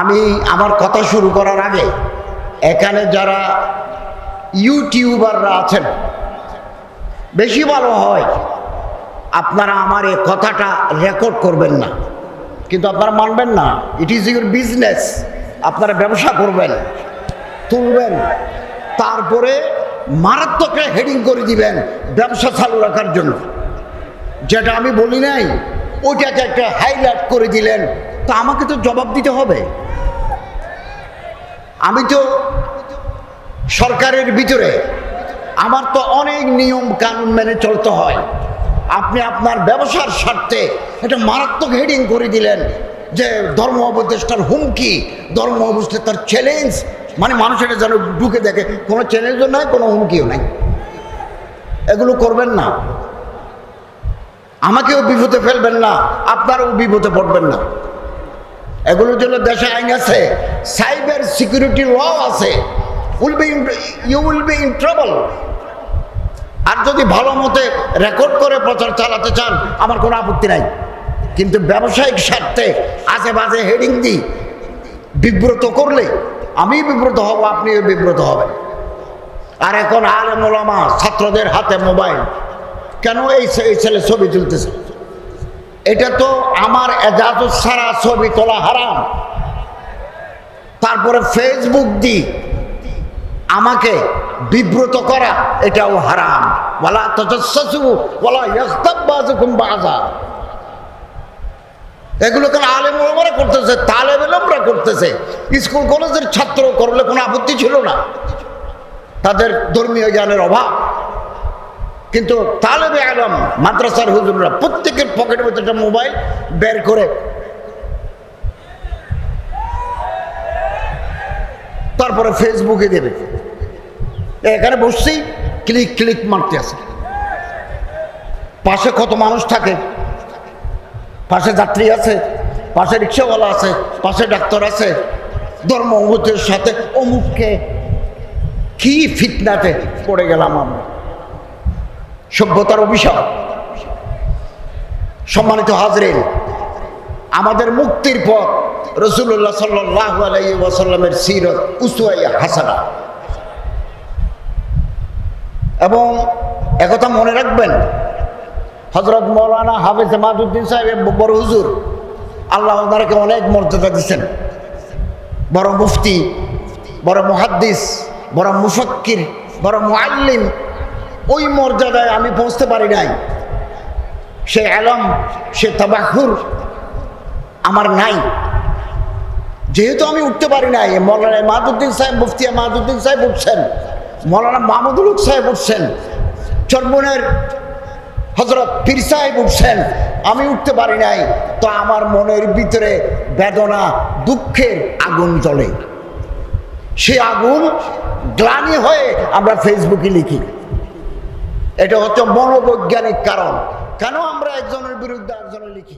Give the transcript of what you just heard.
আমি আমার কথা শুরু করার আগে, এখানে যারা ইউটিউবাররা আছেন, বেশি ভালো হয় আপনারা আমার এই কথাটা রেকর্ড করবেন না। কিন্তু আপনারা মানবেন না ইট ইজ ইউর বিজনেস আপনারা ব্যবসা করবেন, তুলবেন, তারপরে মারাত্মক হেডিং করে দিবেন ব্যবসা চালু রাখার জন্য। যেটা আমি বলি নাই, ওইটাকে একটা হাইলাইট করে দিলেন তা আমাকে তো জবাব দিতে হবে। আমি তো সরকারের ভিতরে, আমার তো অনেক নিয়ম কানুন মেনে চলতে হয়। আপনি আপনার ব্যবসার স্বার্থে একটা মারাত্মক হেডিং করে দিলেন যে ধর্ম উপদেষ্টার হুমকি, ধর্ম উপদেষ্টার চ্যালেঞ্জ মানে মানুষের যেন ঢুকে দেখে, কোনো চ্যালেঞ্জও নাই, কোনো হুমকিও নাই। এগুলো করবেন না। আমাকেও বিপদে ফেলবেন না, আপনারাও বিপদে পড়বেন না। এগুলোর জন্য দেশে আইন আছে সাইবার সিকিউরিটি ল আছে will be you will be in trouble আর যদি ভালো মতে রেকর্ড করে প্রচার চালাতে চান, আমার কোনো আপত্তি নাই। কিন্তু ব্যবসায়িক স্বার্থে আজে বাজে হেডিং দিই বিব্রত করলে, আমি বিব্রত হব, আপনিও বিব্রত হবেন। আর এখন আলেম ছাত্রদের হাতে মোবাইল, কেন এই ছেলে ছবি তুলতেছে? এটা তো আমার এজাজত ছাড়া ছবি তোলা হারাম। তারপরে ফেসবুক দি আমাকে বিব্রত করা, এটাও হারাম। বলা তজস্সু বলা এগুলো কেন আলেম করতেছে তালেব এলমরা করতেছে? স্কুল কলেজের ছাত্র করলে কোনো আপত্তি ছিল না? তাদের ধর্মীয় জ্ঞানের অভাব? কিন্তু তালেবে আলম, মাদ্রাসার হুজুররা প্রত্যেকের পকেটের মধ্যে একটা মোবাইল বের করে। তারপরে ফেসবুকে দেবে। এখানে বসছি ক্লিক ক্লিক মারতে আছে। পাশে কত মানুষ থাকে? পাশে যাত্রী আছে, পাশে রিক্সাওয়ালা আছে, পাশে ডাক্তার আছে। ধর্ম অমুকের সাথে অমুককে কি ফিতনাতে পড়ে গেলাম আমরা। সভ্যতার অভিশাপ। সম্মানিত হাজরেন, আমাদের মুক্তির পথ রসুল্লাহ সাল্লাহ আলাই সিরত উসুয়াই হাসানা। এবং একথা মনে রাখবেন হজরত মৌলানা হাফিজ মাদুদ্দিন সাহেব বড় হুজুর, আল্লাহ ওনাকে অনেক মর্যাদা দিচ্ছেন বড় মুফতি, বড় মুহাদ্দিস, বড় মুফক্কির, বড় মুআল্লিম ওই মর্যাদায় আমি পৌঁছতে পারি নাই। সে আলম, সে তাবাহুর আমার নাই। যেহেতু আমি উঠতে পারি নাই, মৌলানা মাহদুদ্দিন সাহেব মুফতিয়া মাহদুদ্দিন সাহেব উঠছেন, মৌলানা মাহমুদুল সাহেব উঠছেন, চরমনের হজরত পীর সাহেব উঠছেন, আমি উঠতে পারি নাই, তো আমার মনের ভিতরে বেদনা, দুঃখের আগুন জ্বলে। সে আগুন গ্লানি হয়ে আমরা ফেসবুকে লিখি। এটা হচ্ছে মনোবৈজ্ঞানিক কারণ। কেন আমরা একজনের বিরুদ্ধে একজনে লিখি?